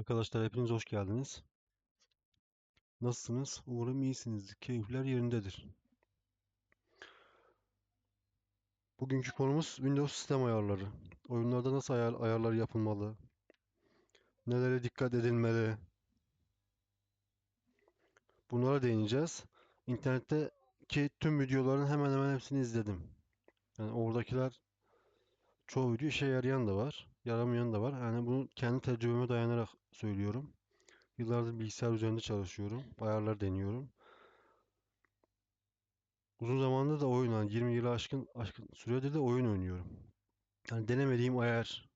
Arkadaşlar hepiniz hoş geldiniz. Nasılsınız? Umarım iyisinizdir. Keyifler yerindedir. Bugünkü konumuz Windows sistem ayarları. Oyunlarda nasıl ayar, ayarlar yapılmalı? Nelere dikkat edilmeli? Bunlara değineceğiz. İnternetteki tüm videoların hemen hemen hepsini izledim. Yani oradakiler çoğu video işe yarayan da var, yaramayan da var. Yani bunu kendi tecrübeme dayanarak söylüyorum. Yıllardır bilgisayar üzerinde çalışıyorum. Ayarlar deniyorum. Uzun zamandır da oyun yani 20 yılı aşkın aşkın süredir de oyun oynuyorum. Yani denemediğim ayar,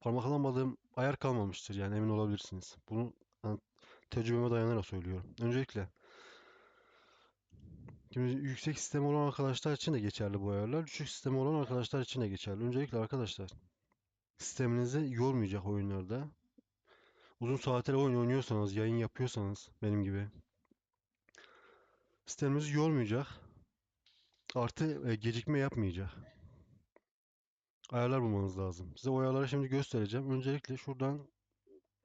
parmaklamadığım ayar kalmamıştır yani emin olabilirsiniz. Bunu yani tecrübeme dayanarak söylüyorum. Öncelikle şimdi yüksek sistemi olan arkadaşlar için de geçerli bu ayarlar. Düşük sistemi olan arkadaşlar için de geçerli. Öncelikle arkadaşlar sisteminizi yormayacak oyunlarda uzun saatler oyun oynuyorsanız, yayın yapıyorsanız benim gibi sisteminizi yormayacak artı e, gecikme yapmayacak ayarlar bulmanız lazım. Size o ayarları şimdi göstereceğim. Öncelikle şuradan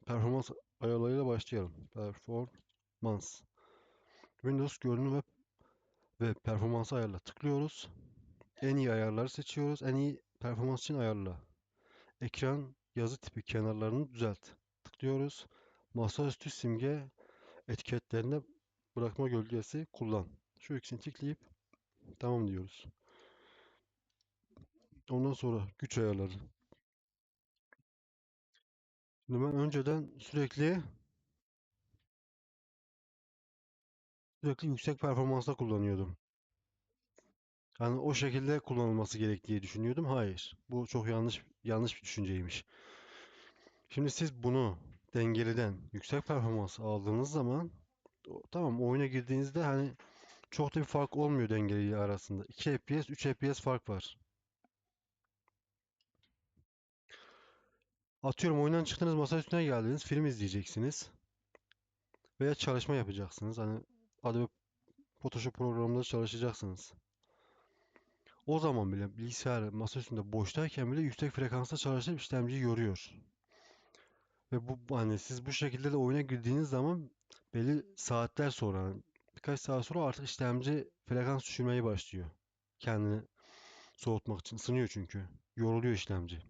performans ayarlarıyla başlayalım. Performance. Windows görünüm ve, ve performans ayarla tıklıyoruz. En iyi ayarları seçiyoruz. En iyi performans için ayarla. Ekran yazı tipi kenarlarını düzelt. Tıklıyoruz. Masaüstü simge etiketlerinde bırakma gölgesi kullan. Şu ikisini tıklayıp tamam diyoruz. Ondan sonra güç ayarları. Şimdi ben önceden sürekli sürekli yüksek performansla kullanıyordum. Yani o şekilde kullanılması gerektiği düşünüyordum. Hayır. Bu çok yanlış yanlış bir düşünceymiş. Şimdi siz bunu dengeliden yüksek performans aldığınız zaman tamam oyuna girdiğinizde hani çok da bir fark olmuyor dengeli arasında. 2 FPS, 3 FPS fark var. Atıyorum oyundan çıktınız masa üstüne geldiniz film izleyeceksiniz. Veya çalışma yapacaksınız. Hani Adobe Photoshop programında çalışacaksınız. O zaman bile bilgisayar masa üstünde boştayken bile yüksek frekansta çalışıp işlemciyi yoruyor. Ve bu hani siz bu şekilde de oyuna girdiğiniz zaman belli saatler sonra hani birkaç saat sonra artık işlemci frekans düşürmeye başlıyor. Kendini soğutmak için ısınıyor çünkü. Yoruluyor işlemci.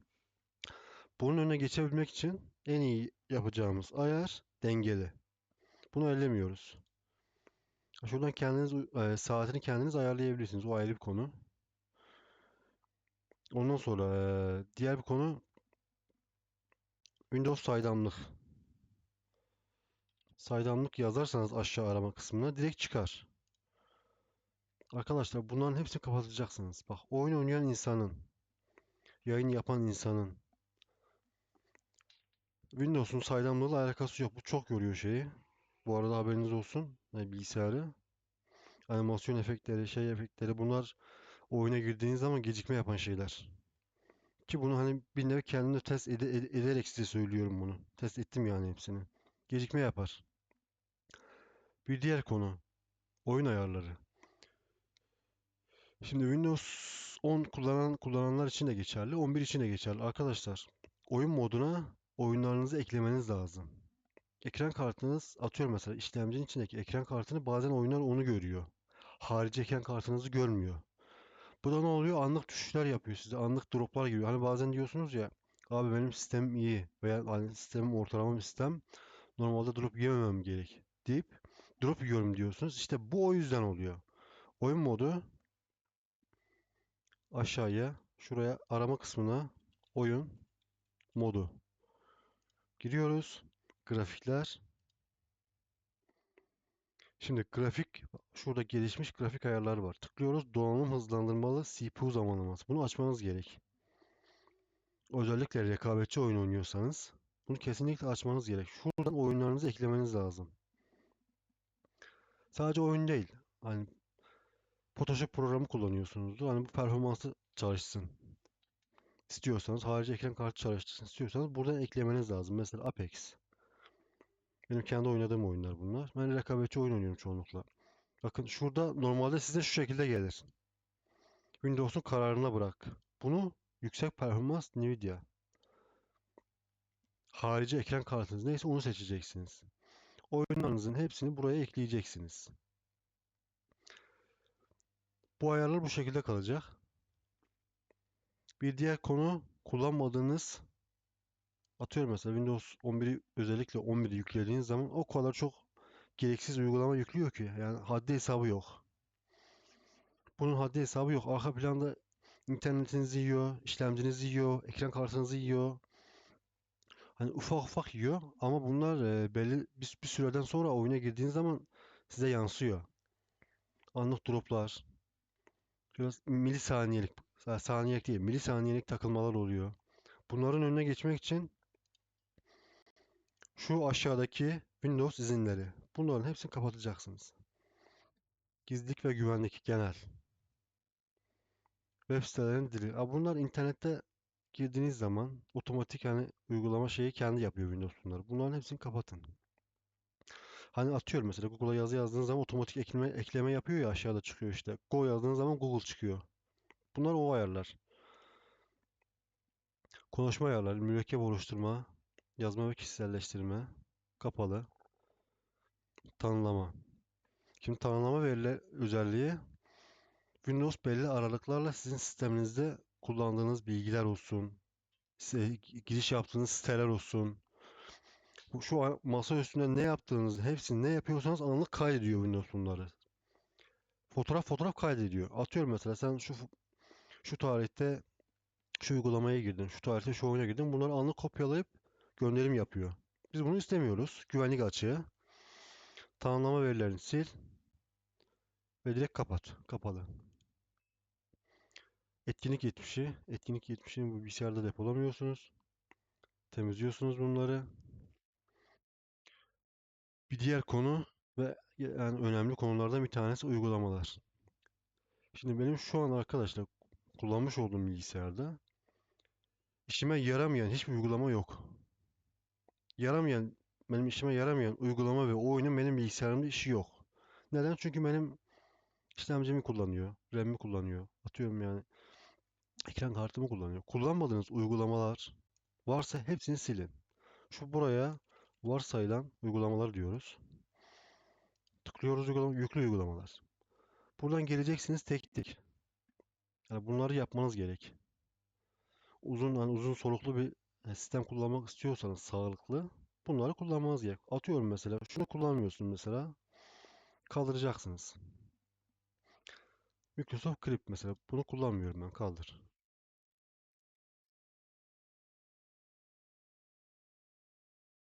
Bunun önüne geçebilmek için en iyi yapacağımız ayar dengeli. Bunu ellemiyoruz. Şuradan kendiniz e, saatini kendiniz ayarlayabilirsiniz. O ayrı bir konu. Ondan sonra e, diğer bir konu Windows saydamlık. Saydamlık yazarsanız aşağı arama kısmına direkt çıkar. Arkadaşlar bunların hepsini kapatacaksınız. Bak oyun oynayan insanın, yayın yapan insanın Windows'un saydamlığıyla alakası yok. Bu çok yoruyor şeyi. Bu arada haberiniz olsun. Yani bilgisayarı. Animasyon efektleri, şey efektleri bunlar oyuna girdiğiniz zaman gecikme yapan şeyler. Ki bunu hani bir nevi kendimde test ede ede ederek size söylüyorum bunu. Test ettim yani hepsini. Gecikme yapar. Bir diğer konu. Oyun ayarları. Şimdi Windows 10 kullanan kullananlar için de geçerli, 11 için de geçerli. Arkadaşlar, oyun moduna oyunlarınızı eklemeniz lazım. Ekran kartınız atıyorum mesela işlemcinin içindeki ekran kartını bazen oyunlar onu görüyor. Harici ekran kartınızı görmüyor. Bu da ne oluyor? Anlık düşüşler yapıyor size. Anlık droplar giriyor. Hani bazen diyorsunuz ya abi benim sistemim iyi veya hani sistemim ortalama bir sistem. Normalde drop yememem gerek deyip drop yiyorum diyorsunuz. İşte bu o yüzden oluyor. Oyun modu aşağıya şuraya arama kısmına oyun modu giriyoruz. Grafikler. Şimdi grafik şurada gelişmiş grafik ayarlar var. Tıklıyoruz. Donanım hızlandırmalı CPU zamanlaması. Bunu açmanız gerek. Özellikle rekabetçi oyun oynuyorsanız bunu kesinlikle açmanız gerek. Şuradan oyunlarınızı eklemeniz lazım. Sadece oyun değil. Hani Photoshop programı kullanıyorsunuzdur. Hani bu performansı çalışsın. İstiyorsanız harici ekran kartı çalıştırsın istiyorsanız buradan eklemeniz lazım. Mesela Apex. Benim kendi oynadığım oyunlar bunlar. Ben rekabetçi oyun oynuyorum çoğunlukla. Bakın şurada normalde size şu şekilde gelir. Windows'un kararına bırak. Bunu yüksek performans Nvidia. harici ekran kartınız neyse onu seçeceksiniz. Oyunlarınızın hepsini buraya ekleyeceksiniz. Bu ayarlar bu şekilde kalacak. Bir diğer konu kullanmadığınız atıyorum mesela Windows 11'i özellikle 11'i yüklediğiniz zaman o kadar çok gereksiz uygulama yüklüyor ki yani haddi hesabı yok. Bunun haddi hesabı yok. Arka planda internetinizi yiyor, işlemcinizi yiyor, ekran kartınızı yiyor. Hani ufak ufak yiyor ama bunlar e, belli bir, bir süreden sonra oyuna girdiğiniz zaman size yansıyor. Anlık droplar, biraz milisaniyelik, sa- saniyelik değil, milisaniyelik takılmalar oluyor. Bunların önüne geçmek için şu aşağıdaki Windows izinleri. Bunların hepsini kapatacaksınız. Gizlilik ve güvenlik genel. Web sitelerinin dili. Ha, bunlar internette girdiğiniz zaman otomatik hani uygulama şeyi kendi yapıyor Windows bunları. Bunların hepsini kapatın. Hani atıyorum mesela Google'a yazı yazdığınız zaman otomatik ekleme, ekleme yapıyor ya aşağıda çıkıyor işte. Go yazdığınız zaman Google çıkıyor. Bunlar o ayarlar. Konuşma ayarları, mürekkep oluşturma, yazma ve kişiselleştirme, kapalı, tanımlama. Şimdi tanımlama veriler özelliği Windows belli aralıklarla sizin sisteminizde kullandığınız bilgiler olsun, giriş yaptığınız siteler olsun, şu an masa üstünde ne yaptığınızı, hepsini ne yapıyorsanız anlık kaydediyor Windows bunları. Fotoğraf fotoğraf kaydediyor. Atıyorum mesela sen şu şu tarihte şu uygulamaya girdin, şu tarihte şu oyuna girdin. Bunları anlık kopyalayıp gönderim yapıyor. Biz bunu istemiyoruz. Güvenlik açığı. Tanımlama verilerini sil ve direkt kapat. Kapalı. Etkinlik 70'i. Etkinlik 70'ini bu bilgisayarda depolamıyorsunuz. Temizliyorsunuz bunları. Bir diğer konu ve yani önemli konulardan bir tanesi uygulamalar. Şimdi benim şu an arkadaşlar kullanmış olduğum bilgisayarda işime yaramayan hiçbir uygulama yok. Yaramayan, benim işime yaramayan uygulama ve oyunun benim bilgisayarımda işi yok. Neden? Çünkü benim işlemcimi kullanıyor, RAM'imi kullanıyor. Atıyorum yani ekran kartımı kullanıyor. Kullanmadığınız uygulamalar varsa hepsini silin. Şu buraya varsayılan uygulamalar diyoruz. Tıklıyoruz uygulama, yüklü uygulamalar. Buradan geleceksiniz tek tek. Yani bunları yapmanız gerek. Uzun hani uzun soluklu bir sistem kullanmak istiyorsanız sağlıklı bunları kullanmanız gerek. Atıyorum mesela şunu kullanmıyorsun mesela kaldıracaksınız. Microsoft Clip mesela bunu kullanmıyorum ben kaldır.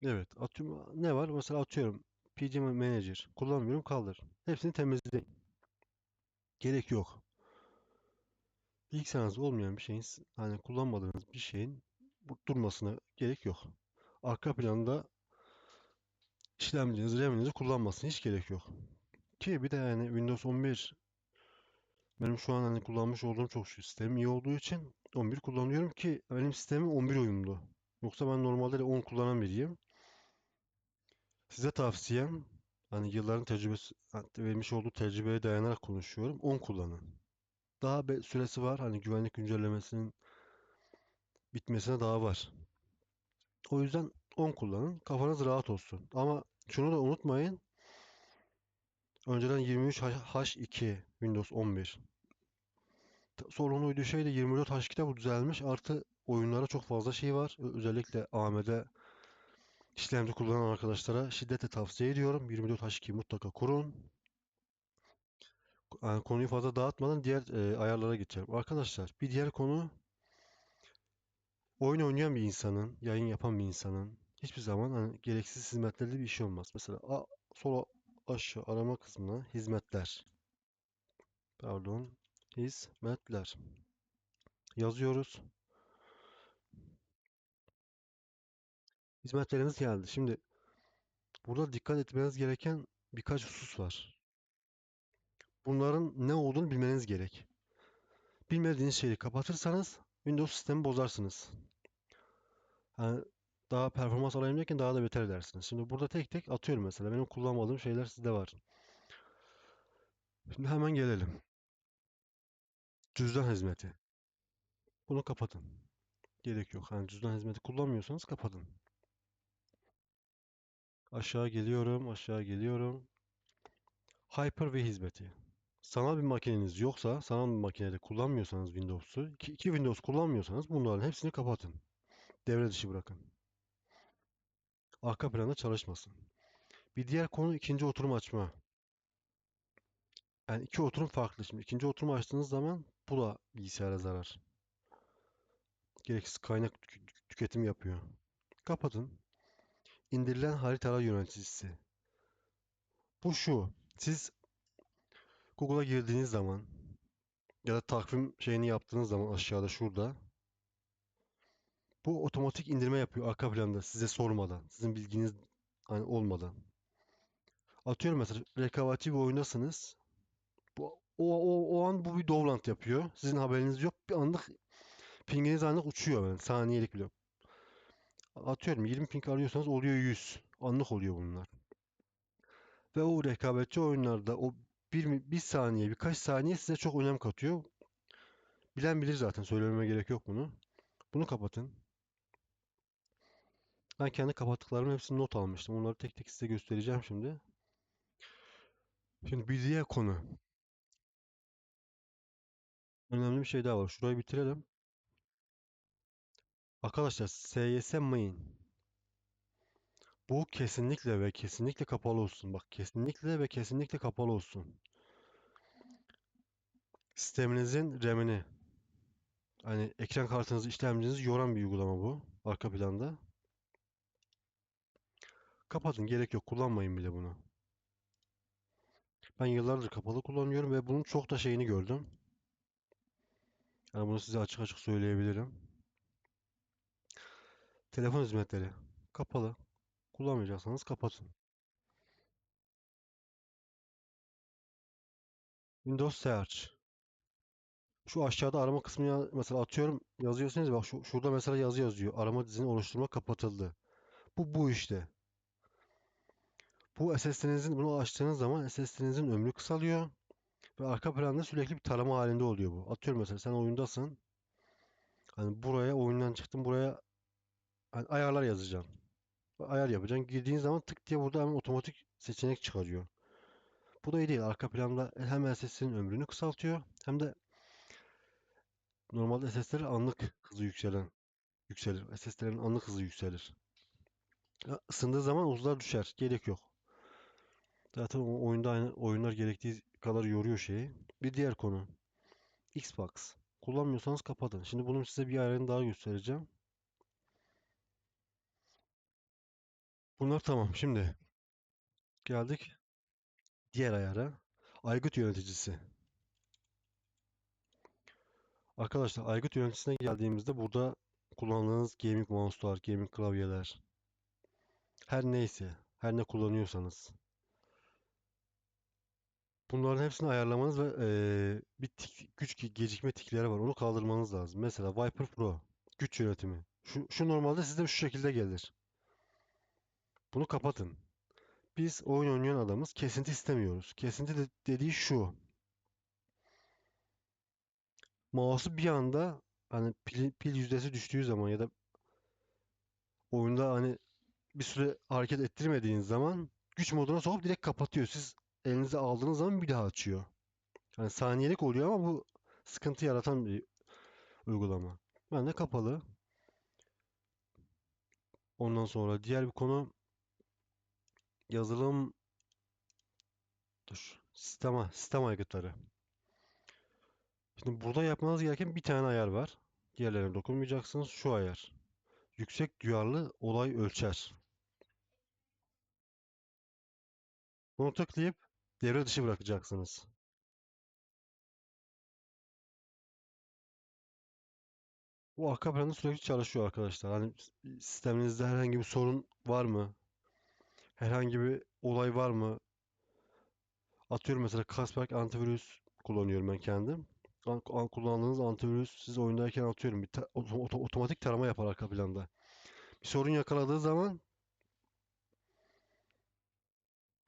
Evet atıyorum ne var mesela atıyorum PG Manager kullanmıyorum kaldır. Hepsini temizleyin. Gerek yok. Bilgisayarınızda olmayan bir şeyin hani kullanmadığınız bir şeyin durmasına gerek yok. Arka planda işlemciniz, RAM'inizi kullanmasına hiç gerek yok. Ki bir de yani Windows 11 benim şu an hani kullanmış olduğum çok şu sistem iyi olduğu için 11 kullanıyorum ki benim sistemim 11 uyumlu. Yoksa ben normalde de 10 kullanan biriyim. Size tavsiyem hani yılların tecrübesi vermiş olduğu tecrübeye dayanarak konuşuyorum. 10 kullanın. Daha be- süresi var. Hani güvenlik güncellemesinin bitmesine daha var. O yüzden 10 kullanın. Kafanız rahat olsun. Ama şunu da unutmayın. Önceden 23H2 Windows 11. T- Sorun uyduğu şey de 24H2'de bu düzelmiş. Artı oyunlara çok fazla şey var. Özellikle AMD işlemci kullanan arkadaşlara şiddetle tavsiye ediyorum. 24H2 mutlaka kurun. Yani konuyu fazla dağıtmadan diğer e, ayarlara geçelim. Arkadaşlar bir diğer konu oyun oynayan bir insanın, yayın yapan bir insanın hiçbir zaman hani gereksiz hizmetlerle bir işi olmaz. Mesela a, sola aşağı arama kısmına hizmetler. Pardon. Hizmetler. Yazıyoruz. Hizmetlerimiz geldi. Şimdi burada dikkat etmeniz gereken birkaç husus var. Bunların ne olduğunu bilmeniz gerek. Bilmediğiniz şeyi kapatırsanız Windows sistemi bozarsınız. Yani daha performans alayım daha da beter edersiniz. Şimdi burada tek tek atıyorum mesela. Benim kullanmadığım şeyler sizde var. Şimdi hemen gelelim. Cüzdan hizmeti. Bunu kapatın. Gerek yok. Yani cüzdan hizmeti kullanmıyorsanız kapatın. Aşağı geliyorum, aşağı geliyorum. Hyper-V hizmeti. Sanal bir makineniz yoksa, sanal bir makinede kullanmıyorsanız Windows'u, iki, Windows kullanmıyorsanız bunların hepsini kapatın. Devre dışı bırakın. Arka planda çalışmasın. Bir diğer konu ikinci oturum açma. Yani iki oturum farklı. Şimdi ikinci oturum açtığınız zaman bu da bilgisayara zarar. Gereksiz kaynak tük- tüketim yapıyor. Kapatın. İndirilen haritalar yöneticisi. Bu şu. Siz Google'a girdiğiniz zaman ya da takvim şeyini yaptığınız zaman aşağıda şurada bu otomatik indirme yapıyor arka planda size sormadan, sizin bilginiz hani olmadan. Atıyorum mesela rekabetçi bir oyundasınız. Bu, o, o, o an bu bir Dovland yapıyor. Sizin haberiniz yok. Bir anlık pinginiz anlık uçuyor yani saniyelik bile. Atıyorum 20 ping arıyorsanız oluyor 100. Anlık oluyor bunlar. Ve o rekabetçi oyunlarda o bir, bir saniye birkaç saniye size çok önem katıyor. Bilen bilir zaten söylememe gerek yok bunu. Bunu kapatın. Ben kendi kapattıklarımın hepsini not almıştım. Onları tek tek size göstereceğim şimdi. Şimdi bir diğer konu. Önemli bir şey daha var. Şurayı bitirelim. Arkadaşlar SYS Main. Bu kesinlikle ve kesinlikle kapalı olsun. Bak kesinlikle ve kesinlikle kapalı olsun. Sisteminizin RAM'ini hani ekran kartınızı, işlemcinizi yoran bir uygulama bu. Arka planda. Kapatın. Gerek yok. Kullanmayın bile bunu. Ben yıllardır kapalı kullanıyorum ve bunun çok da şeyini gördüm. Yani bunu size açık açık söyleyebilirim. Telefon hizmetleri kapalı. Kullanmayacaksanız kapatın. Windows Search. Şu aşağıda arama kısmına mesela atıyorum yazıyorsunuz bak şu, şurada mesela yazı yazıyor. Arama dizini oluşturma kapatıldı. Bu bu işte. Bu SSD'nizin bunu açtığınız zaman SSD'nizin ömrü kısalıyor ve arka planda sürekli bir tarama halinde oluyor bu. Atıyorum mesela sen oyundasın. Hani buraya oyundan çıktın buraya hani ayarlar yazacaksın. Ayar yapacaksın. Girdiğin zaman tık diye burada hemen otomatik seçenek çıkarıyor. Bu da iyi değil. Arka planda hem SSD'nin ömrünü kısaltıyor hem de normalde SSD'ler anlık hızı yükselen yükselir. SSD'lerin anlık hızı yükselir. Ya, ısındığı zaman uzlar düşer. Gerek yok. Zaten o oyunda aynı oyunlar gerektiği kadar yoruyor şeyi. Bir diğer konu. Xbox. Kullanmıyorsanız kapatın. Şimdi bunun size bir ayarını daha göstereceğim. Bunlar tamam. Şimdi geldik diğer ayara. Aygıt yöneticisi. Arkadaşlar aygıt yöneticisine geldiğimizde burada kullandığınız gaming mouse'lar, gaming klavyeler, her neyse, her ne kullanıyorsanız Bunların hepsini ayarlamanız ve eee, bir tik- güç ge- gecikme tikleri var. Onu kaldırmanız lazım. Mesela Viper Pro güç yönetimi. Şu, şu normalde sizde şu şekilde gelir. Bunu kapatın. Biz oyun oynayan adamız kesinti istemiyoruz. Kesinti de- dediği şu. Mouse'u bir anda hani pil, pil yüzdesi düştüğü zaman ya da oyunda hani bir süre hareket ettirmediğiniz zaman güç moduna sokup direkt kapatıyor. Siz elinize aldığınız zaman bir daha açıyor. Yani saniyelik oluyor ama bu sıkıntı yaratan bir uygulama. Ben de kapalı. Ondan sonra diğer bir konu yazılım dur. Sistema, sistem aygıtları. Şimdi burada yapmanız gereken bir tane ayar var. Diğerlerine dokunmayacaksınız. Şu ayar. Yüksek duyarlı olay ölçer. Bunu tıklayıp devre dışı bırakacaksınız. Bu arka planda sürekli çalışıyor arkadaşlar. Hani sisteminizde herhangi bir sorun var mı? Herhangi bir olay var mı? Atıyorum mesela Kaspersky antivirüs kullanıyorum ben kendim. An- an- kullandığınız antivirüs siz oyundayken atıyorum bir ta- oto- oto- otomatik tarama yapar arka planda. Bir sorun yakaladığı zaman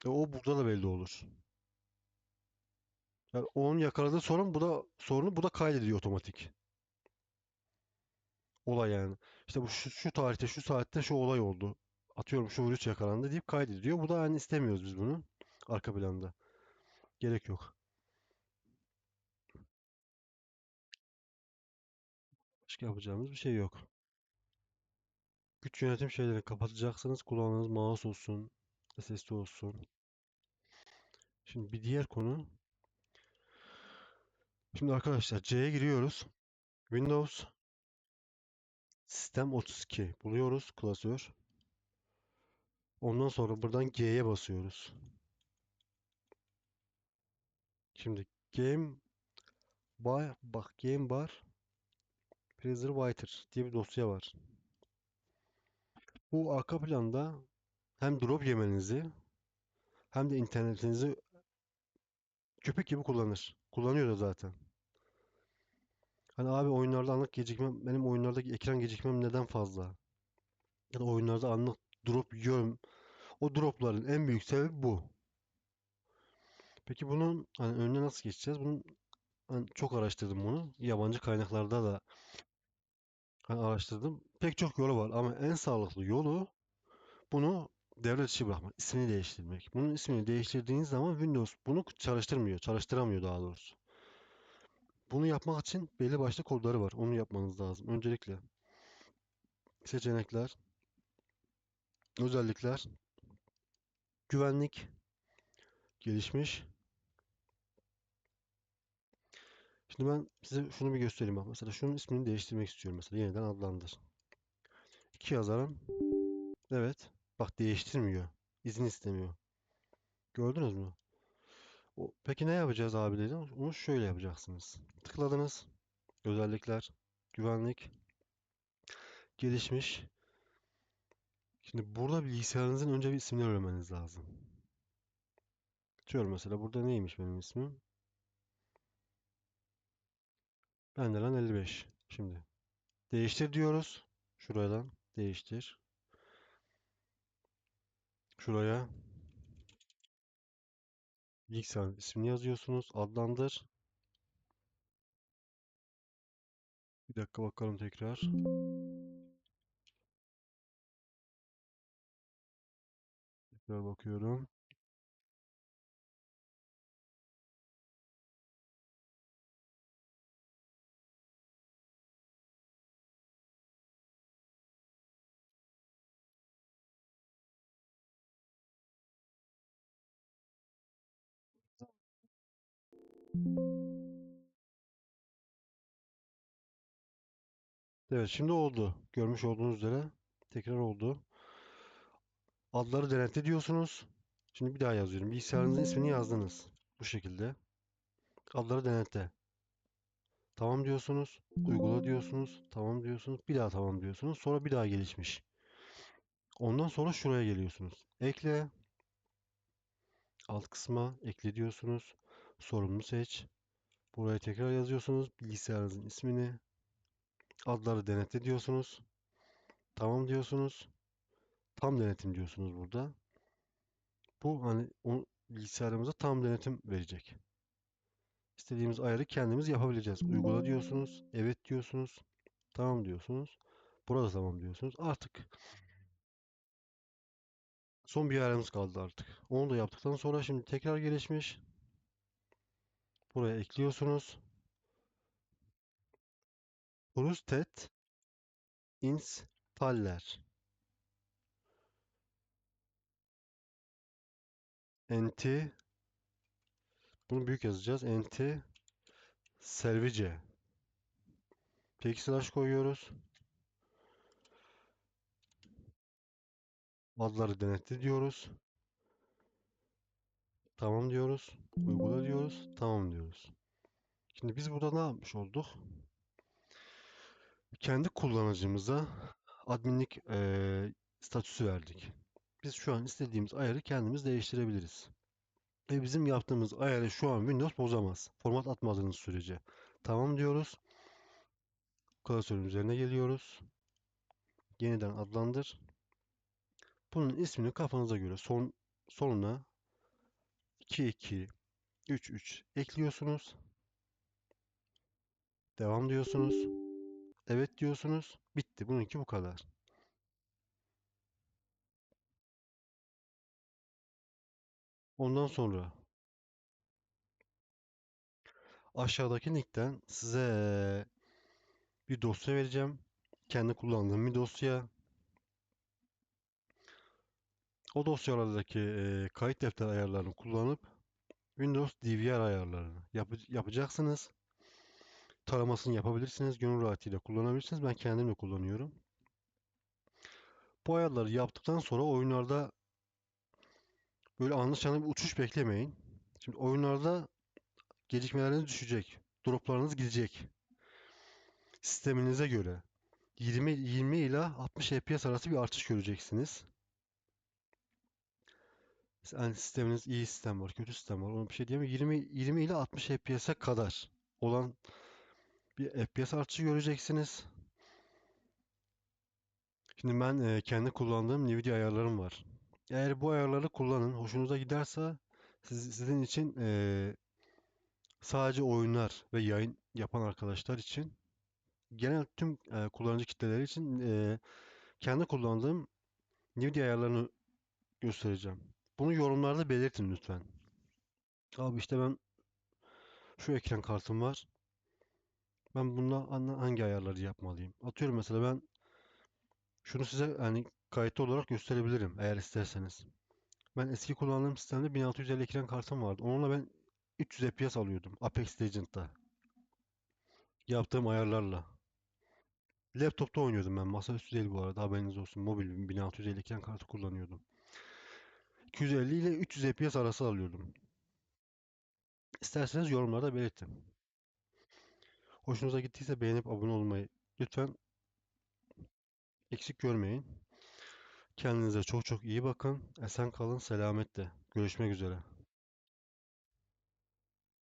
e, o burada da belli olur. Yani onun yakaladığı sorun bu da sorunu bu da kaydediyor otomatik. Olay yani. İşte bu şu, şu tarihte şu saatte şu olay oldu. atıyorum şu virüs yakalandı deyip kaydediyor. Bu da yani istemiyoruz biz bunu arka planda. Gerek yok. Başka yapacağımız bir şey yok. Güç yönetim şeylerini kapatacaksınız. Kullandığınız mouse olsun, SSD olsun. Şimdi bir diğer konu. Şimdi arkadaşlar C'ye giriyoruz. Windows Sistem 32 buluyoruz klasör. Ondan sonra buradan G'ye basıyoruz. Şimdi Game Bar, bak Game Bar Preservator diye bir dosya var. Bu arka planda hem drop yemenizi hem de internetinizi köpek gibi kullanır. Kullanıyor da zaten. Hani abi oyunlarda anlık gecikmem, benim oyunlardaki ekran gecikmem neden fazla? Ya da oyunlarda anlık drop yiyorum. O dropların en büyük sebebi bu. Peki bunun hani önüne nasıl geçeceğiz? Bunun hani çok araştırdım bunu. Yabancı kaynaklarda da hani araştırdım. Pek çok yolu var ama en sağlıklı yolu bunu devlet dışı bırakmak, ismini değiştirmek. Bunun ismini değiştirdiğiniz zaman Windows bunu çalıştırmıyor, çalıştıramıyor daha doğrusu. Bunu yapmak için belli başlı kodları var. Onu yapmanız lazım. Öncelikle seçenekler, özellikler, güvenlik, gelişmiş. Şimdi ben size şunu bir göstereyim bak. Mesela şunun ismini değiştirmek istiyorum. Mesela yeniden adlandır. İki yazarım. Evet. Bak değiştirmiyor. İzin istemiyor. Gördünüz mü? O, peki ne yapacağız abi dedim. Onu şöyle yapacaksınız. Tıkladınız. Özellikler, güvenlik, gelişmiş. Şimdi burada bilgisayarınızın önce bir ismini öğrenmeniz lazım. Diyorum mesela burada neymiş benim ismim? Benden 55. Şimdi değiştir diyoruz. Şuradan değiştir. Şuraya bilgisayarın ismini yazıyorsunuz. Adlandır. Bir dakika bakalım tekrar. Tekrar bakıyorum. Evet şimdi oldu. Görmüş olduğunuz üzere tekrar oldu. Adları denetle diyorsunuz. Şimdi bir daha yazıyorum. Bilgisayarınızın ismini yazdınız. Bu şekilde. Adları denetle. Tamam diyorsunuz. Uygula diyorsunuz. Tamam diyorsunuz. Bir daha tamam diyorsunuz. Sonra bir daha gelişmiş. Ondan sonra şuraya geliyorsunuz. Ekle. Alt kısma ekle diyorsunuz. Sorumlu seç. Buraya tekrar yazıyorsunuz. Bilgisayarınızın ismini. Adları denetle diyorsunuz. Tamam diyorsunuz. Tam denetim diyorsunuz burada. Bu hani o bilgisayarımıza tam denetim verecek. İstediğimiz ayarı kendimiz yapabileceğiz. Uygula diyorsunuz. Evet diyorsunuz. Tamam diyorsunuz. Burada tamam diyorsunuz. Artık son bir ayarımız kaldı artık. Onu da yaptıktan sonra şimdi tekrar gelişmiş. Buraya ekliyorsunuz. Brustet installer nt bunu büyük yazacağız. nt service peki slash koyuyoruz. Adları denetle diyoruz. Tamam diyoruz. Uygula diyoruz. Tamam diyoruz. Şimdi biz burada ne yapmış olduk? Kendi kullanıcımıza adminlik eee, statüsü verdik. Biz şu an istediğimiz ayarı kendimiz değiştirebiliriz. Ve bizim yaptığımız ayarı şu an Windows bozamaz. Format atmadığınız sürece. Tamam diyoruz. Klasörün üzerine geliyoruz. Yeniden adlandır. Bunun ismini kafanıza göre son sonuna 2 2 3 3 ekliyorsunuz. Devam diyorsunuz. Evet diyorsunuz. Bitti. Bununki bu kadar. Ondan sonra aşağıdaki linkten size bir dosya vereceğim. Kendi kullandığım bir dosya. O dosyalardaki eee, kayıt defter ayarlarını kullanıp Windows DVR ayarlarını yapı- yapacaksınız. Taramasını yapabilirsiniz. Gönül rahatıyla kullanabilirsiniz. Ben kendim de kullanıyorum. Bu ayarları yaptıktan sonra oyunlarda böyle anlaşılan bir uçuş beklemeyin. Şimdi oyunlarda gecikmeleriniz düşecek. Droplarınız gidecek. Sisteminize göre 20 20 ila 60 FPS arası bir artış göreceksiniz. Yani sisteminiz iyi sistem var, kötü sistem var. Ona bir şey diyemem. 20 20 ile 60 FPS'e kadar olan bir FPS artışı göreceksiniz. Şimdi ben e, kendi kullandığım Nvidia ayarlarım var. Eğer bu ayarları kullanın, hoşunuza giderse siz- sizin için e, sadece oyunlar ve yayın yapan arkadaşlar için genel tüm e, kullanıcı kitleleri için e, kendi kullandığım Nvidia ayarlarını göstereceğim. Bunu yorumlarda belirtin lütfen. Abi işte ben şu ekran kartım var. Ben an- hangi ayarları yapmalıyım? Atıyorum mesela ben şunu size hani kayıtlı olarak gösterebilirim eğer isterseniz. Ben eski kullandığım sistemde 1650 ekran kartım vardı. Onunla ben 300 FPS alıyordum Apex Legends'ta yaptığım ayarlarla. Laptopta oynuyordum ben. Masaüstü değil bu arada. Haberiniz olsun. Mobil 1650 ekran kartı kullanıyordum. 250 ile 300 FPS arası alıyordum. İsterseniz yorumlarda belirtin. Hoşunuza gittiyse beğenip abone olmayı lütfen eksik görmeyin. Kendinize çok çok iyi bakın. Esen kalın, selametle. Görüşmek üzere.